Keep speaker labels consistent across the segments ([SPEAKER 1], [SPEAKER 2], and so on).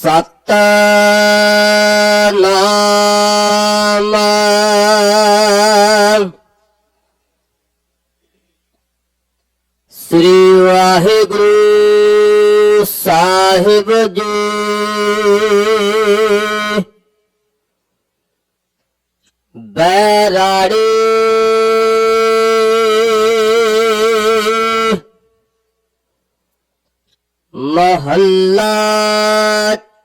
[SPEAKER 1] ਸਤ ਨਾਮ ਸ੍ਰੀ ਵਾਹਿਗੁਰੂ ਸਾਹਿਬ ਜੀ। ਬੈਰਾੜੀ। ਮਹੱਲਾ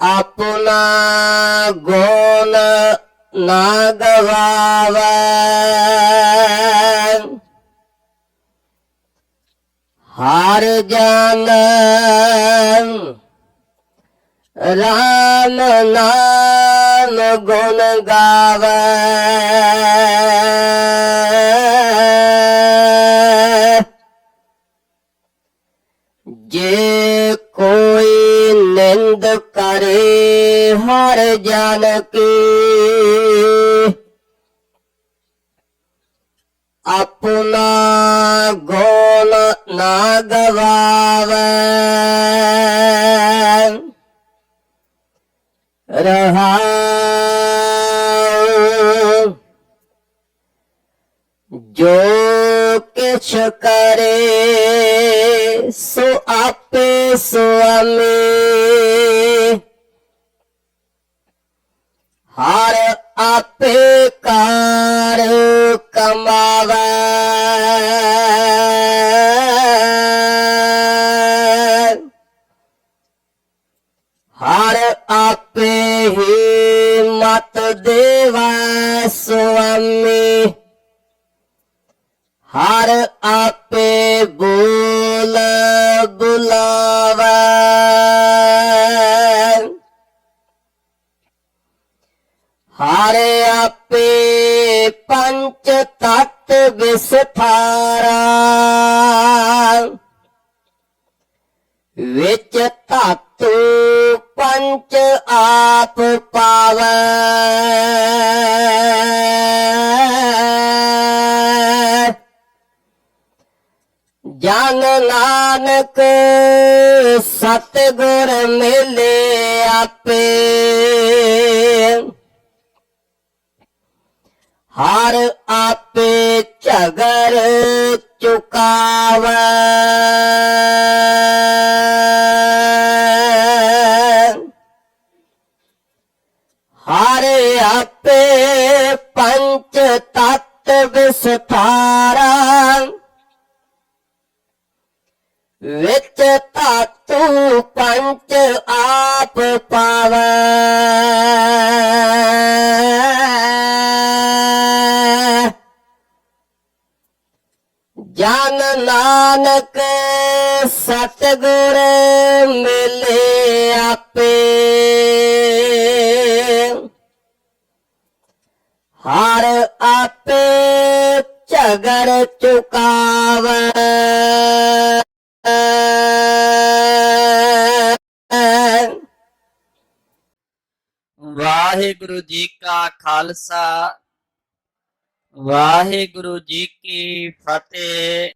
[SPEAKER 1] ਆਪਣਾ ਗੁਣ ਨਾ ਗਵਾਵੇ ਹਰ ਜਨ ਰਾਮ ਨਾਮ ਗੁਣ ਗਾਵੇ। ਜੇ ਨਿੰਦ ਕਰੇ ਹਰ ਜਨ ਕੀ। ਆਪਣਾ ਗੋਲ ਨਾ ਗਵਾਵੇ। ਰਹਾ ਜੋ ਕਿਛ ਕਰੇ, ਸੋ ਆਪੇ ਸੁਆਮੀ ਹਰ ਆਪੇ ਕਾਰ ਕਮਾਵੇ। ਹਰ ਆਪੇ ਹੀ ਮਤ ਦੇਵਾ ਸੁਆਮੀ। ਹਰ ਆਪੇ ਬੋਲ ਬੁਲਾਵੇ ਹਰ ਆਪੇ ਪੰਚ ਤਤ ਵਿਸਥਾਰਾ ਵਿੱਚ ਧਾਤੂ ਪੰਚ ਆਪ ਪਾਵੇ। ਜਨ ਨਾਨਕ ਸਤਿਗੁਰ ਮਿਲੇ ਆਪੇ। ਹਰ ਆਪੇ ਝਗਰ ਚੁਕਾਵੇ। ਹਰ ਆਪੇ ਪੰਚ ਤਤ ਵਿਸਥਾਰਾ। ਵਿੱਚ ਧਾਤੂ ਪੰਚ ਆਪ ਪਾਵੇ। ਜਨ ਨਾਨਕ ਸਤਿਗੁਰ ਮਿਲੇ ਆਪੇ। ਹਰ ਆਪੇ ਝਗੜ ਚੁਕਾਵੇ
[SPEAKER 2] ਵਾਹਿਗੁਰੂ ਜੀ ਕਾ ਖਾਲਸਾ ਵਾਹਿਗੁਰੂ ਜੀ ਕੀ ਫਤਿਹ।